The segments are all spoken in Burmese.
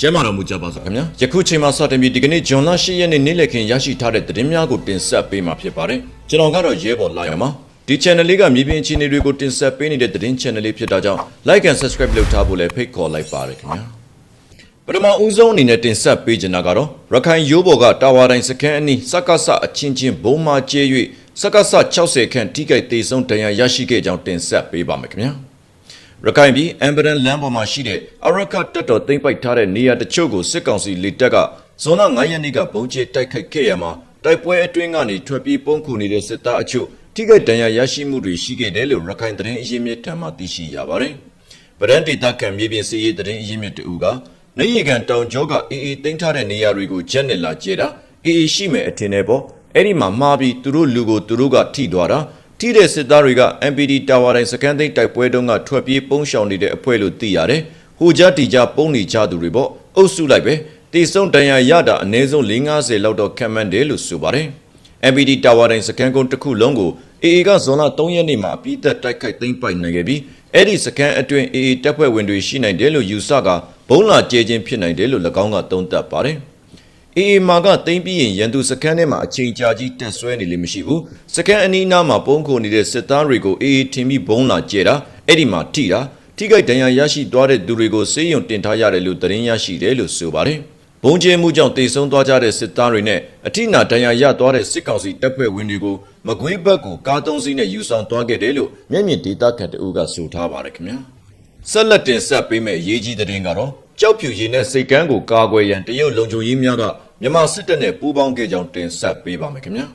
ကျမ်းမာတော်မူကြပါစို့ခင်ဗျာယခုချိန်မှာစတင်ပြီးဒီကနေ့ဇွန်လ10ရက်နေ့နေ့လည်ခင်းရရှိထားတဲ့သတင်းများကိုတင်ဆက်ပေးမှာဖြစ်ပါတယ်ကျွန်တော်ကတော့ရဲဘော်လာရမှာဒီ channel လေးကမြေပြင်အခြေအနေတွေကိုတင်ဆက်ပေးနေတဲ့သတင်း channel လေးဖြစ်တာကြောင့် like and subscribe လုပ်ထားဖို့လည်းဖိတ်ခေါ်လိုက်ပါတယ်ခင်ဗျာပထမဦးဆုံးအနေနဲ့တင်ဆက်ပေးချင်တာကတော့ရခိုင်ရိုးဘော်ကတာဝါတိုင်းစကန်အနီးစက္ကစအချင်းချင်းဘုံမာကျဲ၍စက္ကစ60ခန့်ထိခိုက်ဒေဆုံးတရားရရှိခဲ့ကြောင်းတင်ဆက်ပေးပါမယ်ခင်ဗျာ ရခိုင်ပြည်အမ်ဘရန်လမ်းပေါ်မှာရှိတဲ့အရကတက်တော်သိမ့်ပိုက်ထားတဲ့နေရာတချို့ကိုစစ်ကောင်စီလေတပ်ကဇွန်လ9ရက်နေ့ကဘုံကျဲတိုက်ခိုက်ခဲ့ရမှာတိုက်ပွဲအတွင်းကနေထွက်ပြေးပုန်းခုနေတဲ့စစ်သားအချို့ထိခိုက်ဒဏ်ရာရရှိမှုတွေရှိခဲ့တယ်လို့ရခိုင်သတင်းအရင်းမြစ်ထံမှသိရှိရပါတယ်။ဗရန်ဒေတာကံမြေပြင်စီရေးသတင်းအရင်းမြစ်တူကနေရီကန်တောင်ကျောကအေးအေးသိမ်းထားတဲ့နေရာတွေကိုချက်နဲ့လာကျဲတာအေးအေးရှိမဲ့အထင်နဲ့ပေါ့အဲ့ဒီမှာမှားပြီးသူတို့လူကိုသူတို့ကထိသွားတာ ထိတဲ့စစ်သားတွေက MPD တာဝါတိုင်းစကန်သိန်းတိုက်ပွဲတုန်းကထွက်ပြေးပုန်းရှောင်နေတဲ့အဖွဲ့လို့သိရတယ်။ဟိုကြတီကြပုံနေကြသူတွေပေါ့။အုပ်စုလိုက်ပဲ။တေဆုံးတန်ရာရတာအနည်းဆုံး450လောက်တော့ခံမှန်းတယ်လို့ဆိုပါတယ်။ MPD တာဝါတိုင်းစကန်ကုန်းတစ်ခုလုံးကို AA ကဇွန်လ3ရက်နေ့မှာအပြီးသက်တိုက်ခိုက်သိမ်းပိုက်နိုင်ခဲ့ပြီးအဲ့ဒီစကန်အတွင်း AA တပ်ဖွဲ့ဝင်တွေရှိနိုင်တယ်လို့ယူဆကဘုံလာကျဲခြင်းဖြစ်နိုင်တယ်လို့၎င်းကသုံးသပ်ပါတယ်။ အေအေမာကတိမ့်ပြီးရင်ရန်သူစခန်းထဲမှာအချိန်ကြာကြီးတက်ဆွဲနေလိမ့်မရှိဘူးစခန်းအနီးနားမှာပုံခုနေတဲ့စစ်သားတွေကိုအေအေထင်ပြီးဘုံလာကျဲတာအဲ့ဒီမှာထိတာထိခိုက်ဒဏ်ရာရရှိသွားတဲ့သူတွေကိုစေးရုံတင်ထားရတယ်လို့သတင်းရရှိတယ်လို့ဆိုပါတယ်ဘုံကျဲမှုကြောင့်တေဆုံးသွားကြတဲ့စစ်သားတွေနဲ့အထိနာဒဏ်ရာရသွားတဲ့စစ်ကောင်စီတပ်ဖွဲ့ဝင်တွေကိုမကွေးဘက်ကိုကားသုံးစီးနဲ့ယူဆောင်သွားခဲ့တယ်လို့မျက်မြင်ဒေတာခတ်တူကဆိုထားပါတယ်ခင်ဗျာဆက်လက်တင်ဆက်ပေးမယ့်အရေးကြီးသတင်းကတော့ ကြောက်ဖြူရည်နဲ့စိတ်ကန်းကိုကာကွယ်ရန်တရုတ်လုံခြုံရေးများကမြန်မာစစ်တပ်နဲ့ပူးပေါင်းခဲ့ကြောင်းတင်ဆက်ပေးပါမယ်ခင်ဗျာ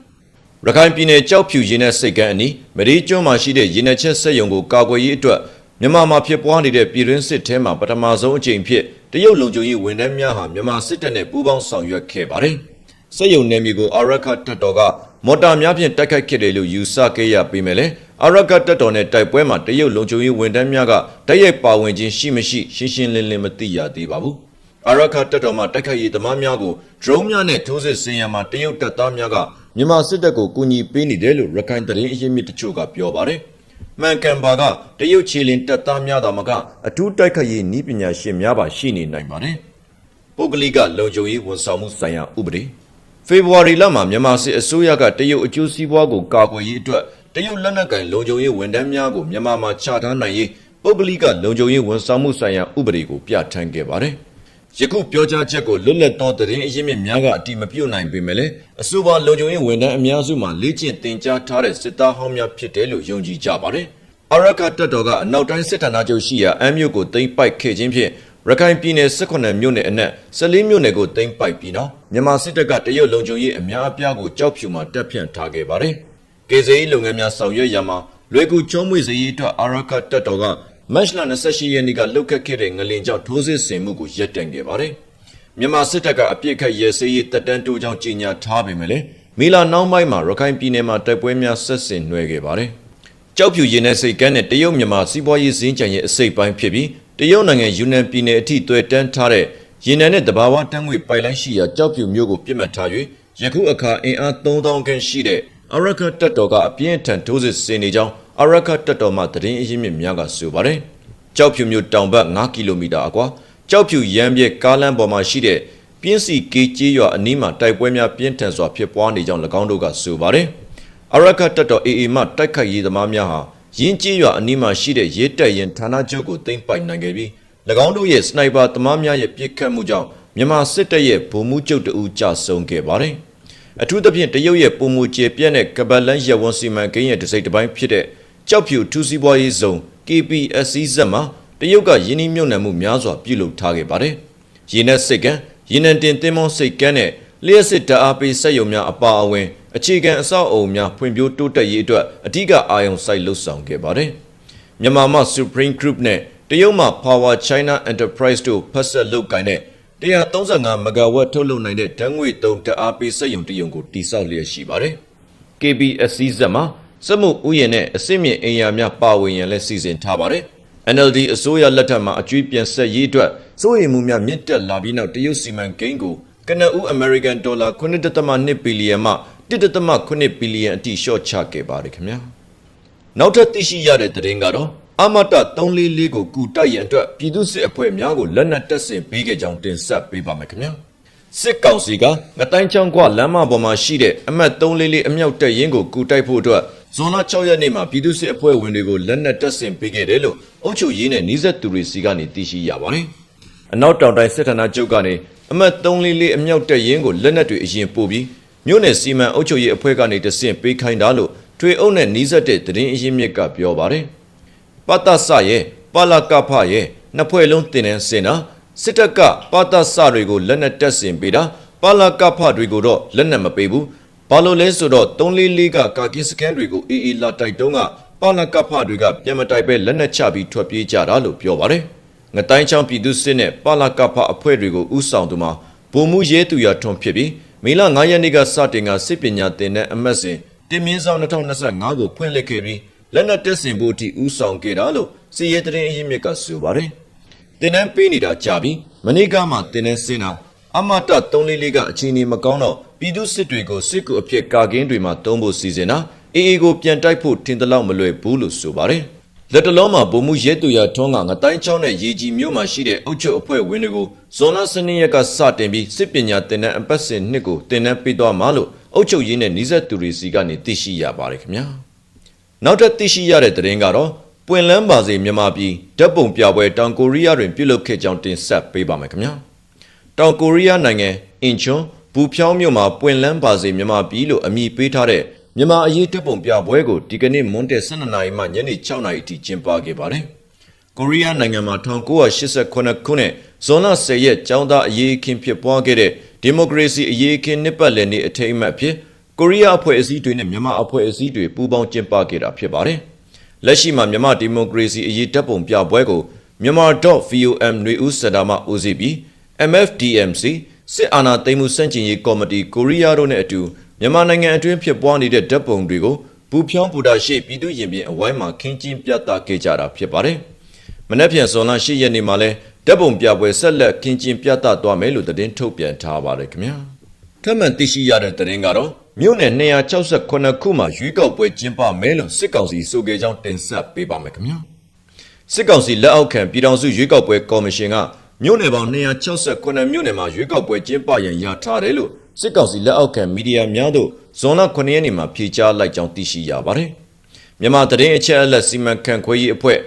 ရခိုင်ပြည်နယ်ကြောက်ဖြူရည်နဲ့စိတ်ကန်းအနီးမရီကျွန်းမှာရှိတဲ့ရင်းနှချက်စက်ရုံကိုကာကွယ်ရေးအတွက်မြန်မာမှာဖြစ်ပွားနေတဲ့ပြည်တွင်းစစ်ထဲမှာပထမဆုံးအကြိမ်ဖြစ်တရုတ်လုံခြုံရေးဝန်ထမ်းများဟာမြန်မာစစ်တပ်နဲ့ပူးပေါင်းဆောင်ရွက်ခဲ့ပါတယ်စက်ရုံနယ်မြေကိုအာရခတပ်တော်ကမော်တာများဖြင့်တိုက်ခိုက်ခဲ့တယ်လို့ယူဆခဲ့ရပေမဲ့လည်း အာရခတပ်တော်နဲ့တိုက်ပွဲမှာတရုတ်လုံခြုံရေးဝန်ထမ်းများကတိုက်ရိုက်ပါဝင်ခြင်းရှိမရှိရှင်းရှင်းလင်းလင်းမသိရသေးပါဘူး။အာရခတပ်တော်မှတိုက်ခိုက်ရေးသမားများကိုဒရုန်းများနဲ့ထိုးစစ်ဆင်ရန်မှာတရုတ်တပ်သားများကမြန်မာစစ်တပ်ကိုကူညီပေးနေတယ်လို့ရခိုင်သတင်းအရင်းမြစ်တချို့ကပြောပါတယ်။မှန်ကန်ပါကတရုတ်ချီလင်တပ်သားများသာမကအထူးတိုက်ခိုက်ရေးနည်းပညာရှင်များပါရှိနေနိုင်ပါတယ်။ပုဂ္ဂလိကလုံခြုံရေးဝန်ဆောင်မှုဆိုင်ရာဥပဒေဖေဖော်ဝါရီလမှာမြန်မာစစ်အစိုးရကတရုတ်အကျိုးစီးပွားကိုကာကွယ်ရေးအတွက်တ ရုတ်လက်နက်ကင်လုံခြုံရေးဝန်ထမ်းများကိုမြန်မာမှာချထားနိုင်ရေးပုဂ္ဂလိကလုံခြုံရေးဝန်ဆောင်မှုဆိုင်ရာဥပဒေကိုပြဋ္ဌာန်းခဲ့ပါတယ်။ယခုပြောကြားချက်ကိုလွတ်လပ်သောသတင်းအရင်းမြစ်များကအတိမပြုတ်နိုင်ပေမဲ့လည်းအဆိုပါလုံခြုံရေးဝန်ထမ်းအများစုမှာလေ့ကျင့်သင်ကြားထားတဲ့စစ်သားဟောင်းများဖြစ်တယ်လို့ယုံကြည်ကြပါတယ်။အရကတပ်တော်ကအနောက်တိုင်းစစ်ဌာနချုပ်ရှိရာအမ်းမြို့ကိုသိမ်းပိုက်ခဲ့ခြင်းဖြင့်ရခိုင်ပြည်နယ်18မြို့နယ်အနက်14မြို့နယ်ကိုသိမ်းပိုက်ပြီးနောက်မြန်မာစစ်တပ်ကတရုတ်လုံခြုံရေးအများအပြားကိုကြောက်ဖြူမှာတပ်ဖြန့်ထားခဲ့ပါတယ်။ ကေဇေးလုပ်ငန်းများဆောင်ရွက်ရမှာလွယ်ကူချုံးမွေစေရေးအတွက်အရကတပ်တော်ကမတ်လ28ရက်နေ့ကလှုပ်ခတ်ခဲ့တဲ့ငလင်ကြောင့်ထိုးစစ်ဆင်မှုကိုရပ်တန့်ခဲ့ပါတယ်။မြန်မာစစ်တပ်ကအပြစ်ခတ်ရဲစေးရေးတပ်တန်းတိုးကြောင်းကြေညာထားပေမဲ့လည်းမီလာနောက်ပိုင်းမှာရခိုင်ပြည်နယ်မှာတိုက်ပွဲများဆက်ဆင်နှွှဲခဲ့ပါတယ်။ကြောက်ဖြူရင်တဲ့စိတ်ကန်းနဲ့တရုတ်မြန်မာစီးပွားရေးစင်းကြံရဲ့အစိတ်ပိုင်းဖြစ်ပြီးတရုတ်နိုင်ငံယူနန်ပြည်နယ်အထိတွေ့တန်းထားတဲ့ရင်နံနဲ့တဘာဝတန်းငွေပိုင်လိုင်းရှိရာကြောက်ဖြူမျိုးကိုပြစ်မှတ်ထား၍ယခုအခါအင်အား3000ခန့်ရှိတဲ့ အရကတပ်တော်ကအပြင်းအထန်ထိုးစစ်ဆင်နေကြောင်းအရကတပ်တော်မှသတင်းအရင်းမြစ်များကဆိုပါတယ်။ကြောက်ဖြူမျိုးတောင်ဘက်9ကီလိုမီတာအကွာကြောက်ဖြူရမ်းပြဲကားလမ်းပေါ်မှာရှိတဲ့ပြင်းစီကေကျေးရွာအနီးမှာတိုက်ပွဲများပြင်းထန်စွာဖြစ်ပွားနေကြောင်း၎င်းတို့ကဆိုပါတယ်။အရကတပ်တော် AA မှတိုက်ခိုက်ရေးသမားများဟာရင်းကျေးရွာအနီးမှာရှိတဲ့ရဲတပ်ရင်ဌာနချုပ်ကိုသိမ်းပိုက်နိုင်ခဲ့ပြီး၎င်းတို့ရဲ့စနိုက်ပါသမားများရဲ့ပစ်ခတ်မှုကြောင့်မြန်မာစစ်တပ်ရဲ့ဗိုလ်မှူးချုပ်တဦးကြာဆုံးခဲ့ပါတယ်။ အထူးသဖြင့်တရုတ်ရဲ့ပုံမူကျေပြက်တဲ့ကပတ်လန်းရက်ဝန်စီမံကိန်းရဲ့တစ်စိတ်တစ်ပိုင်းဖြစ်တဲ့ကြောက်ဖြူထူးစီးပွားရေးဇုံ KPSC ဇက်မှာတရုတ်ကယင်းနှိမ့်မြုပ်နှံမှုများစွာပြုလုပ်ထားခဲ့ပါတယ်။ရင်းနဲ့စိတ်ကန်းရင်းနှံတင်သင်းမုံစိတ်ကန်းနဲ့လျှက်စစ်တအားပေးစက်ရုံများအပါအဝင်အခြေခံအဆောက်အအုံများဖွံ့ဖြိုးတိုးတက်ရေးအတွက်အဓိကအာရုံစိုက်လှုပ်ဆောင်ခဲ့ပါတယ်။မြန်မာမှ Supreme Group နဲ့တရုတ်မှ Power China Enterprise တို့ဖက်ဆက်လုပ်ကိုင်တဲ့ 135မဂါဝတ်ထုတ်လုပ်နိုင်တဲ့ဓာတ်ငွေသုံးတအားပေးစက်ရုံတစ်ရုံကိုတိစောက်လျက်ရှိပါတယ်။ KBSC ဇက်မှာစက်မှုဥယျာဉ်နဲ့အစစ်မြင့်အင်အားများပါဝင်ရန်လည်းစီစဉ်ထားပါတယ်။ NLD အစိုးရလက်ထက်မှာအကျွေးပြန်ဆက်ရေးအတွက်စိုးရိမ်မှုများမြင့်တက်လာပြီးနောက်တရုတ်စီမံကိန်းကိုကနဦး American Dollar 9.2ဘီလီယံမှ1.8ဘီလီယံအထိရှော့ချခဲ့ပါတယ်ခင်ဗျာ။နောက်ထပ်သိရှိရတဲ့သတင်းကတော့ အမတ344ကိုကူတိုက်ရန်အတွက်ပြည်သူစစ်အဖွဲ့များကိုလက်နက်တပ်ဆင်ပေးခဲ့ကြောင်းတင်ဆက်ပေးပါမယ်ခင်ဗျာစစ်ကောင်စီကငတိုင်းချောင်းကွာလမ်းမပေါ်မှာရှိတဲ့အမတ်344အမြောက်တပ်ရင်းကိုကူတိုက်ဖို့အတွက်ဇွန်လ6ရက်နေ့မှာပြည်သူစစ်အဖွဲ့ဝင်တွေကိုလက်နက်တပ်ဆင်ပေးခဲ့တယ်လို့အုပ်ချုပ်ရေးနဲ့နှိစက်သူတွေစီကနေသိရှိရပါတယ်အနောက်တောင်တိုင်းစစ်ဌာနချုပ်ကနေအမတ်344အမြောက်တပ်ရင်းကိုလက်နက်တွေအရင်ပို့ပြီးမြို့နယ်စီမံအုပ်ချုပ်ရေးအဖွဲ့ကနေတဆင့်ပေးခိုင်းတာလို့ထွေအုပ်နဲ့နှိစက်တဲ့သတင်းအရင်းမြစ်ကပြောပါတယ် ပတ္တဆရဲ့ပလကဖရဲ့နှစ်ဖွဲ့လုံးတင်တဲ့စင်တာစစ်တပ်ကပတ္တဆတွေကိုလက်နက်တက်ဆင်ပေးတာပလကဖတွေကိုတော့လက်နက်မပေးဘူးဘာလို့လဲဆိုတော့344ကကာကင်စကန်တွေကိုအေးအေးလာတိုက်တုံးကပလကဖတွေကပြန်မတိုက်ပဲလက်နက်ချပြီးထွက်ပြေးကြတာလို့ပြောပါတယ်ငတိုင်းချောင်းပြည်သူစစ်နဲ့ပလကဖအဖွဲ့တွေကိုဥဆောင်သူမှာဗိုလ်မှူးရဲသူရထွန်ဖြစ်ပြီးမေလ9ရက်နေ့ကစတင်ကစစ်ပညာသင်တဲ့အမတ်စဉ်တင်မြင့်ဆောင်2025ကိုဖွင့်လှစ်ခဲ့ပြီး လက်နက်တက်ဆင်ဖို့အထိဥဆောင်ခဲ့တာလို့စီရဲတရင်အရင်မြစ်ကဆိုပါတယ်။တင်နန်းပေးနေတာကြာပြီမနေ့ကမှတင်နန်းစင်းတာအမတ344ကအချိန်နေမကောင်းတော့ပြည်သူစစ်တွေကိုစစ်ကူအဖြစ်ကာကင်းတွေမှာတုံးဖို့စီစဉ်တာအေအေကိုပြန်တိုက်ဖို့ထင်သလောက်မလွယ်ဘူးလို့ဆိုပါတယ်။လက်တလုံးမှာဗိုလ်မှူးရဲသူရထွန်းကငတိုင်းချောင်းနဲ့ရေကြီးမြို့မှာရှိတဲ့အုပ်ချုပ်အဖွဲ့ဝင်တွေကိုဇွန်လ12ရက်ကစတင်ပြီးစစ်ပညာတင်တဲ့အပတ်စဉ်နှစ်ကိုတင်နန်းပေးသွားမှာလို့အုပ်ချုပ်ရေးနဲ့နှိစက်သူတွေစီကနေသိရှိရပါတယ်ခင်ဗျာ။ နောက်ထပ်သိရှိရတဲ့သတင်းကတော့ပွင့်လန်းပါစေမြန်မာပြည်ဓာတ်ပုံပြပွဲတောင်ကိုရီးယားတွင်ပြုလုပ်ခဲ့ကြောင်းတင်ဆက်ပေးပါမယ်ခင်ဗျာတောင်ကိုရီးယားနိုင်ငံအင်ချွန်းဘူဖြောင်းမြို့မှာပွင့်လန်းပါစေမြန်မာပြည်လို့အမည်ပေးထားတဲ့မြန်မာအရေးဓာတ်ပုံပြပွဲကိုဒီကနေ့မွန်းတဲ့12နာရီမှညနေ6နာရီအထိကျင်းပခဲ့ပါတယ်ကိုရီးယားနိုင်ငံမှာ1989ခုနှစ်ဇွန်လ10ရက်ကျောင်းသားအရေးအခင်းဖြစ်ပွားခဲ့တဲ့ဒီမိုကရေစီအရေးအခင်းနှစ်ပတ်လည်နေ့အထိမ်းအမှတ်အဖြစ် ကိုရီးယားအဖွဲ့အစည်းတွေနဲ့မြန်မာအဖွဲ့အစည်းတွေပူးပေါင်းကျင်းပခဲ့တာဖြစ်ပါတယ်။လက်ရှိမှာမြန်မာဒီမိုကရေစီအရေးတပ်ပုံပြပွဲကိုမြန်မာ .vom ຫນွေဦးစတာမှဦးစီးပြီး MFDMC စစ်အာဏာသိမ်းမှုစန့်ကျင်ရေးကော်မတီကိုရီးယားတို့နဲ့အတူမြန်မာနိုင်ငံအတွင်းဖြစ်ပွားနေတဲ့တပ်ပုံတွေကိုဘူဖြောင်းဘူတာရှိပြည်သူရင်ပြင်အဝိုင်းမှာခင်းကျင်းပြသခဲ့ကြတာဖြစ်ပါတယ်။မနေ့ပြန်ဇွန်လ၈ရက်နေ့မှာလဲဓာတ်ပုံပြပွဲဆက်လက်ကင်းကျင်းပြသသွားမယ်လို့သတင်းထုတ်ပြန်ထားပါတယ်ခင်ဗျာ ထပ်မံသိရှိရတဲ့သတင်းကတော့မြို့နယ်268ခုမှာရွေးကောက်ပွဲကျင်းပမယ်လို့စစ်ကောင်စီဆိုခဲ့ကြောင်းတင်ဆက်ပေးပါမယ်ခင်ဗျာစစ်ကောင်စီလက်အောက်ခံပြည်ထောင်စုရွေးကောက်ပွဲကော်မရှင်ကမြို့နယ်ပေါင်း268မြို့နယ်မှာရွေးကောက်ပွဲကျင်းပရန်ရထားတယ်လို့စစ်ကောင်စီလက်အောက်ခံမီဒီယာများသို့ဇွန်လ9ရက်နေ့မှာဖြေကြားလိုက်ကြောင်းသိရှိရပါတယ်မြန်မာသတင်းအချက်အလက်စီမံခန့်ခွဲရေးအဖွဲ့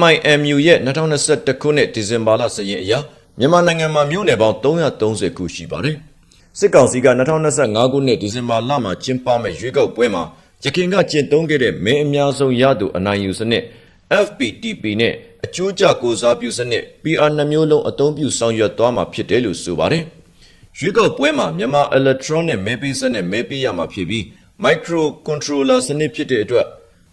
MIMU ရဲ့2021ခုနှစ်ဒီဇင်ဘာလစရင်အရမြန်မာနိုင်ငံမှာမြို့နယ်ပေါင်း330ခုရှိပါတယ်။ စစ်ကောင်စီက2025ခုနှစ်ဒီဇင်ဘာလမှာကျင်းပမဲ့ရွေးကောက်ပွဲမှာရခိုင်ကကျင့်သုံးခဲ့တဲ့မဲအများဆုံးရသူအနိုင်ယူစနစ် FPTP နဲ့အကျိုးကျကိုစားပြုစနစ် PR နှမျိုးလုံးအသုံးပြုဆောင်ရွက်သွားမှာဖြစ်တယ်လို့ဆိုပါတယ်။ရွေးကောက်ပွဲမှာမြန်မာ electronic မဲပေးစနစ်မဲပေးရမှာဖြစ်ပြီး micro controller စနစ်ဖြစ်တဲ့အတွက်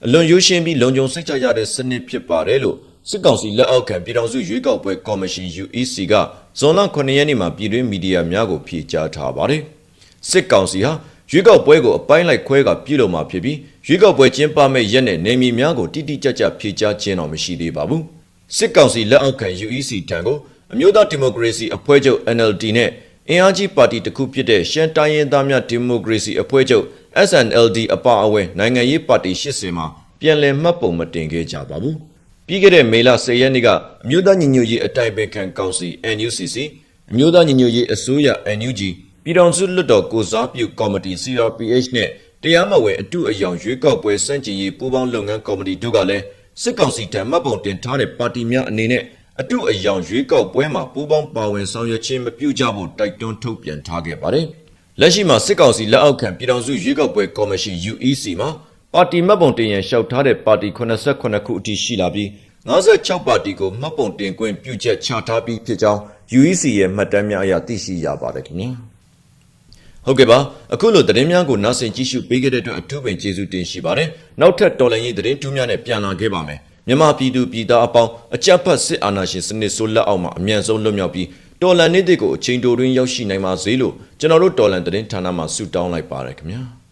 အလွန်ရိုးရှင်းပြီးလုံခြုံစိတ်ချရတဲ့စနစ်ဖြစ်ပါတယ်လို့ စစ်ကောင်စီလက်အောက်ခံပြည်ထောင်စုရွေးကောက်ပွဲကော်မရှင် UEC ကဇွန်လ9ရက်နေ့မှာပြည်တွင်းမီဒီယာများကိုဖြေကြားထားပါတယ်။စစ်ကောင်စီဟာရွေးကောက်ပွဲကိုအပိုင်းလိုက်ခွဲကပြုလုပ်မှာဖြစ်ပြီးရွေးကောက်ပွဲကျင်းပမဲ့ရက်နဲ့နေမီများကိုတိတိကျကျဖြေကြားခြင်းတော့မရှိသေးပါဘူး။စစ်ကောင်စီလက်အောက်ခံ UEC တံကိုအမျိုးသားဒီမိုကရေစီအဖွဲ့ချုပ် NLD နဲ့အင်အားကြီးပါတီတစ်ခုဖြစ်တဲ့ရှမ်းတိုင်းရင်းသားများဒီမိုကရေစီအဖွဲ့ချုပ် SNLD အပါအဝင်နိုင်ငံရေးပါတီ80မှာပြန်လည်မှတ်ပုံမတင်ခဲ့ကြပါဘူး။ ပြီးခဲ့တဲ့မေလ10ရက်နေ့ကအမျိုးသားညီညွတ်ရေးအတိုင်ပင်ခံကောင်စီ NUCC အမျိုးသားညီညွတ်ရေးအစိုးရ NUG ပြည်ထောင်စုလွှတ်တော်ကိုစားပြုကော်မတီ CRPH နဲ့တရားမဝင်အတုအယောင်ရွေးကောက်ပွဲစန့်ကျင်ရေးပူးပေါင်းလုပ်ငန်းကော်မတီတို့ကလည်းစစ်ကောင်စီထံမှတ်ပုံတင်ထားတဲ့ပါတီများအနေနဲ့အတုအယောင်ရွေးကောက်ပွဲမှာပူးပေါင်းပါဝင်ဆောင်ရွက်ခြင်းမပြုကြဖို့တိုက်တွန်းထုတ်ပြန်ထားခဲ့ပါတယ်။လက်ရှိမှာစစ်ကောင်စီလက်အောက်ခံပြည်ထောင်စုရွေးကောက်ပွဲကော်မရှင် UEC မှာ ပါတီမှတ်ပုံတင်ရန်လျှောက်ထားတဲ့ပါတီ89ခုအထိရှိလာပြီး56ပါတီကိုမှတ်ပုံတင်ခွင့်ပြုချက်ချထားပြီးဖြစ်ကြောင်း UEC ရဲ့မှတ်တမ်းများအရသိရှိရပါတယ်ခင်ဗျာ။ဟုတ်ကဲ့ပါအခုလိုသတင်းများကိုနားဆင်ကြည့်ရှုပေးခဲ့တဲ့အတွက်အထူးပင်ကျေးဇူးတင်ရှိပါတယ်နောက်ထပ်တော်လှန်ရေးသတင်းတူးများနဲ့ပြန်လာခဲ့ပါမယ်မြန်မာပြည်သူပြည်သားအပေါင်းအကြမ်းဖက်စစ်အာဏာရှင်စနစ်ဆိုးလက်အောက်မှာအမြန်ဆုံးလွတ်မြောက်ပြီးတော်လှန်ရေးတွေကိုအချိန်တိုတွင်ရောက်ရှိနိုင်ပါစေလို့ကျွန်တော်တို့တော်လှန်သတင်းဌာနမှဆုတောင်းလိုက်ပါတယ်ခင်ဗျာ။